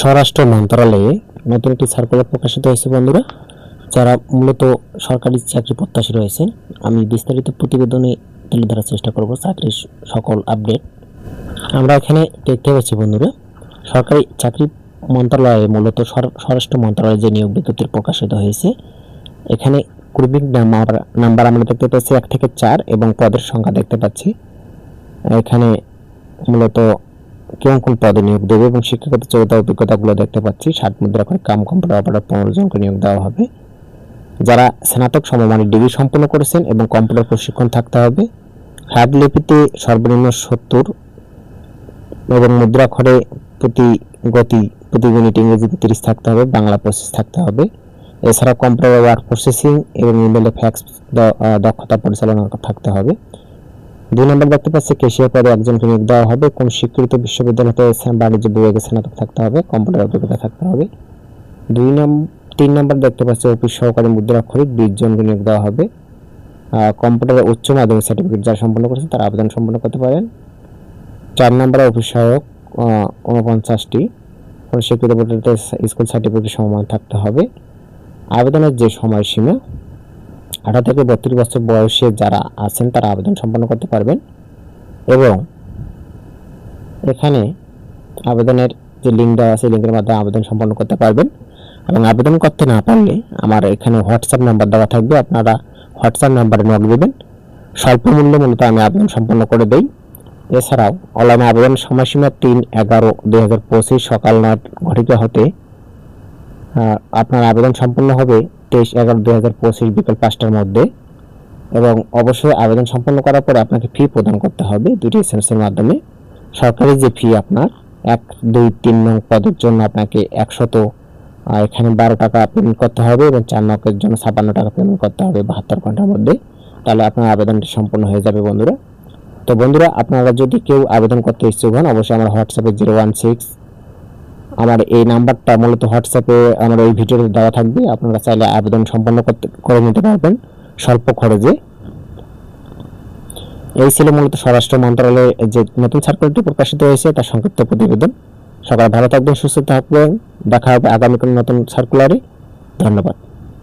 স্বরাষ্ট্র মন্ত্রণালয়ে নতুন একটি সার্কুলার প্রকাশিত হয়েছে, বন্ধুরা, যারা মূলত সরকারি চাকরি প্রত্যাশী রয়েছেন আমি বিস্তারিত প্রতিবেদনে তুলে ধরার চেষ্টা করব চাকরির সকল আপডেট আমরা এখানে দেখতে পাচ্ছি, বন্ধুরা, সরকারি চাকরি মন্ত্রণালয়ে মূলত স্বরাষ্ট্র মন্ত্রণালয়ে যে নিয়োগ বিজ্ঞপ্তি প্রকাশিত হয়েছে, এখানে ক্রমিক নাম্বার নাম্বার আমরা দেখতে পাচ্ছি এক থেকে চার এবং পদের সংখ্যা দেখতে পাচ্ছি। এখানে মূলত কেমন কোন পদে নিয়োগ দেবে এবং শিক্ষাগত যোগ্যতা অভিজ্ঞতাগুলো দেখতে পাচ্ছি। ষাট মুদ্রা করে কাম কম্পিউটার অপারেটর পনেরো জনকে নিয়োগ দেওয়া হবে। যারা স্নাতক সমমানের ডিগ্রি সম্পন্ন করেছেন এবং কম্পিউটার প্রশিক্ষণ থাকতে হবে হার্ড লিপিতে সর্বনিম্ন সত্তর এবং মুদ্রাক্ষরে প্রতি গতি প্রতি মিনিট ইংরেজিতে তিরিশ থাকতে হবে, বাংলা প্রসেস থাকতে হবে। এছাড়া কম্পিউটার ওয়ার্ক প্রসেসিং এবং ইমেলে ফ্যাক্স দক্ষতা পরিচালনা থাকতে হবে। দুই নম্বর দেখতে পাচ্ছি কেশিয়ার পদে একজনকে নিয়োগ দেওয়া হবে। কোন স্বীকৃত বিশ্ববিদ্যালয় হতে বাণিজ্য বিভাগে স্নাতক থাকতে হবে, কম্পিউটার অভিজ্ঞতা থাকতে হবে। দুই নম্বর তিন নম্বর দেখতে পাচ্ছি অফিস সহকারী মুদ্রাক্ষরিক বিশ জনকে নিয়োগ দেওয়া হবে। কম্পিউটারে উচ্চ মাধ্যমিক সার্টিফিকেট যারা সম্পন্ন করেছে তারা আবেদন সম্পন্ন করতে পারেন। চার নম্বরে অফিস সহায়ক উনপঞ্চাশটি কোন স্বীকৃত স্কুল সার্টিফিকেট সমমান থাকতে হবে। আবেদনের যে সময়সীমা আঠারো থেকে বত্রিশ বছর বয়সে যারা আছেন, তারা আবেদন সম্পন্ন করতে পারবেন। এবং এখানে আবেদনের যে লিঙ্ক দেওয়া আছে লিঙ্কের মাধ্যমে আবেদন সম্পন্ন করতে পারবেন। এবং আবেদন করতে না পারলে আমার এখানে হোয়াটসঅ্যাপ নাম্বার দেওয়া থাকবে। আপনারা হোয়াটসঅ্যাপ নাম্বারে নক দেবেন স্বল্প মূল্যে মূলত আমি আবেদন সম্পন্ন করে দেই। এছাড়াও অনলাইনে আবেদন সময়সীমা তিন এগারো দুই হাজার পঁচিশ সকাল নয় ঘটিকা হতে আপনার আবেদন সম্পন্ন হবে তেইশ এগারো দুই হাজার পঁচিশ বিকেল পাঁচটার মধ্যে। এবং অবশ্যই আবেদন সম্পন্ন করার পরে আপনাকে ফি প্রদান করতে হবে দুটি এসএমএসের মাধ্যমে। সরকারি যে ফি আপনার, এক, দুই, তিন নং পদের জন্য আপনাকে একশত এখানে বারো টাকা পেমেন্ট করতে হবে এবং চার নকের জন্য ছাপান্ন টাকা পেমেন্ট করতে হবে বাহাত্তর ঘণ্টার মধ্যে। তাহলে আপনার আবেদনটি সম্পূর্ণ হয়ে যাবে বন্ধুরা। তো বন্ধুরা, আপনারা যদি কেউ আবেদন করতে ইচ্ছুক হন, অবশ্যই আমার হোয়াটসঅ্যাপে জিরো ওয়ান সিক্স আমার এই নাম্বারটা মূলত হোয়াটসঅ্যাপে আমার এই ভিডিওতে দেওয়া থাকবে। আপনারা চাইলে আবেদন সম্পন্ন করে নিতে পারবেন স্বল্প খরচে। এই ছিল মূলত স্বরাষ্ট্র মন্ত্রণালয়ে যে নতুন সার্কুলারটি প্রকাশিত হয়েছে, তার সংক্ষিপ্ত প্রতিবেদন। সকাল ভালো থাকবেন, সুস্থ থাকবেন। দেখা হবে আগামীকাল নতুন সার্কুলারে ধন্যবাদ।